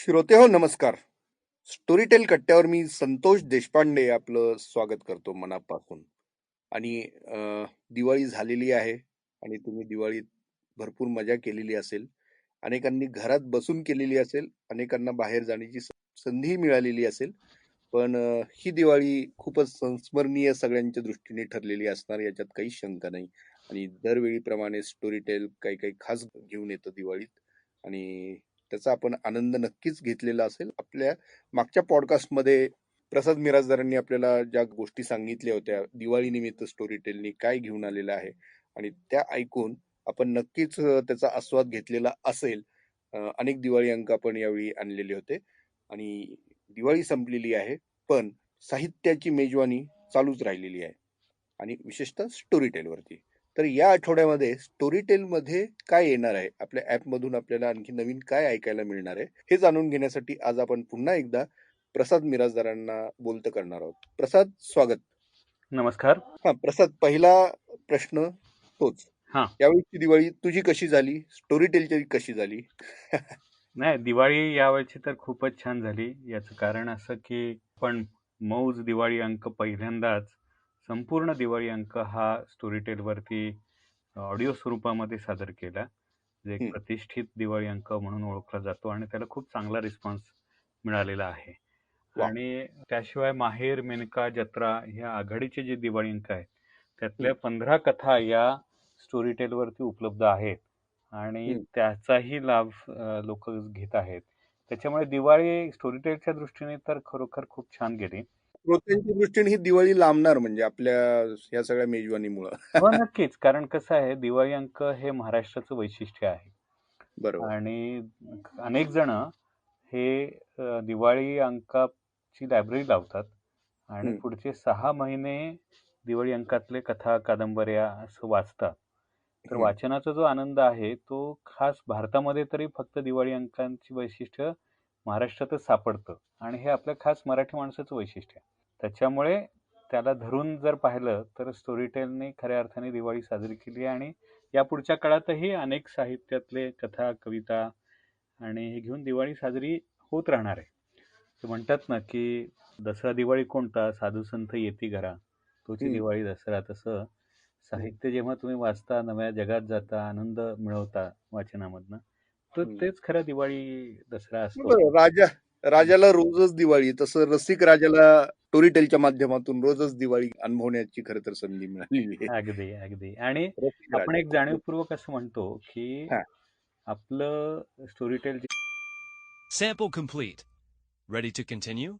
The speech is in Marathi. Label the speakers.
Speaker 1: श्रोते हो नमस्कार. स्टोरीटेल कट्ट्यावर मी संतोष देशपांडे आपलं स्वागत करतो मनापासून. आणि अं, दिवाळी झालेली आहे आणि तुम्ही दिवाळीत भरपूर मजा केलेली असेल. अनेकांनी घरात बसून केलेली असेल अनेकांना बाहेर जाण्याची स- संधी मिळालेली असेल. पण अं, ही दिवाळी खूपच संस्मरणीय सगळ्यांच्या दृष्टीने ठरलेली असणार याच्यात काही शंका नाही. आणि दरवेळीप्रमाणे स्टोरीटेल काही काही खास घेऊन येतं दिवाळीत. आणि त्याचा आपण आनंद नक्कीच घेतलेला असेल. आपल्या मागच्या पॉडकास्टमध्ये प्रसाद मिराजदारांनी आपल्याला ज्या गोष्टी सांगितल्या होत्या दिवाळीनिमित्त स्टोरी टेलनी काय घेऊन आलेलं आहे आणि त्या ऐकून आपण नक्कीच त्याचा आस्वाद घेतलेला असेल. अनेक दिवाळी अंक आपण यावेळी आणलेले होते आणि दिवाळी संपलेली आहे पण साहित्याची मेजवानी चालूच राहिलेली आहे आणि विशेषतः स्टोरी टेलवरती तर या आठवड्यामध्ये स्टोरी टेलमध्ये काय येणार आहे? आपल्या ऍपमधून आपल्याला आणखी नवीन काय ऐकायला मिळणार आहे? हे जाणून घेण्यासाठी आज आपण पुन्हा एकदा प्रसाद मिराजदारांना बोलतं करणार आहोत. प्रसाद स्वागत.
Speaker 2: नमस्कार.
Speaker 1: हा प्रसाद पहिला प्रश्न तोच.
Speaker 2: हा.
Speaker 1: यावेळीची दिवाळी तुझी कशी झाली? स्टोरी टेलची कशी झाली?
Speaker 2: नाही दिवाळी यावेळची तर खूपच छान झाली. याचं कारण असं की पण मौज दिवाळी अंक पहिल्यांदाच संपूर्ण दिवाळी अंक हा स्टोरी टेलवरती ऑडिओ स्वरूपामध्ये सादर केला जे एक. प्रतिष्ठित दिवाळी अंक म्हणून ओळखला जातो आणि त्याला खूप चांगला रिस्पॉन्स मिळालेला आहे. आणि त्याशिवाय माहेर मेनका जत्रा ह्या आघाडीचे जे दिवाळी अंक आहेत त्यातल्या पंधरा कथा या स्टोरी टेलवरती उपलब्ध आहेत आणि. त्याचाही लाभ लोक घेत आहेत त्याच्यामुळे दिवाळी स्टोरी टेलच्या दृष्टीने तर खरोखर खूप छान गेली
Speaker 1: श्रोत्यांच्या दृष्टीने ही दिवाळी लांबणार म्हणजे आपल्या या सगळ्या मेजवानीमुळं.
Speaker 2: हो नक्कीच. कारण कसं आहे दिवाळी अंक हे महाराष्ट्राचं वैशिष्ट्य आहे.
Speaker 1: बरोबर.
Speaker 2: आणि अनेक जण हे अ, दिवाळी अंकाची लायब्ररी लावतात आणि
Speaker 1: हम्म.
Speaker 2: पुढचे सहा महिने दिवाळी अंकातले कथा कादंबऱ्या असं वाचतात. तर
Speaker 1: हम्म.
Speaker 2: वाचनाचा जो आनंद आहे तो खास भारतामध्ये तरी फक्त दिवाळी अंकांची वैशिष्ट्य महाराष्ट्रातच सापडतं. आणि हे आपल्या खास मराठी माणसाचं वैशिष्ट्य आहे. त्याच्यामुळे त्याला धरून जर पाहिलं तर स्टोरीटेलने खऱ्या अर्थाने दिवाळी साजरी केली आहे. आणि या पुढच्या काळातही अनेक साहित्यातले कथा कविता आणि हे घेऊन दिवाळी साजरी होत राहणार आहे. ते म्हणतात ना की दसरा दिवाळी कोणता? साधू संत येती घरा. तोची. दिवाळी दसरा तसं. साहित्य जेव्हा तुम्ही वाचता नव्या जगात जाता आनंद मिळवता वाचनामधनं तर. तेच खरं दिवाळी दसरा असतो.
Speaker 1: राजा राजाला रोजच दिवाळी तसं रसिक राजाला स्टोरी टेलच्या माध्यमातून रोजच दिवाळी अनुभवण्याची खरं तर संधी मिळालेली आहे
Speaker 2: अगदी अगदी आणि आपण. एक जाणीवपूर्वक असं म्हणतो की
Speaker 1: हा.
Speaker 2: आपलं Storytel
Speaker 3: Sample complete. Ready to continue?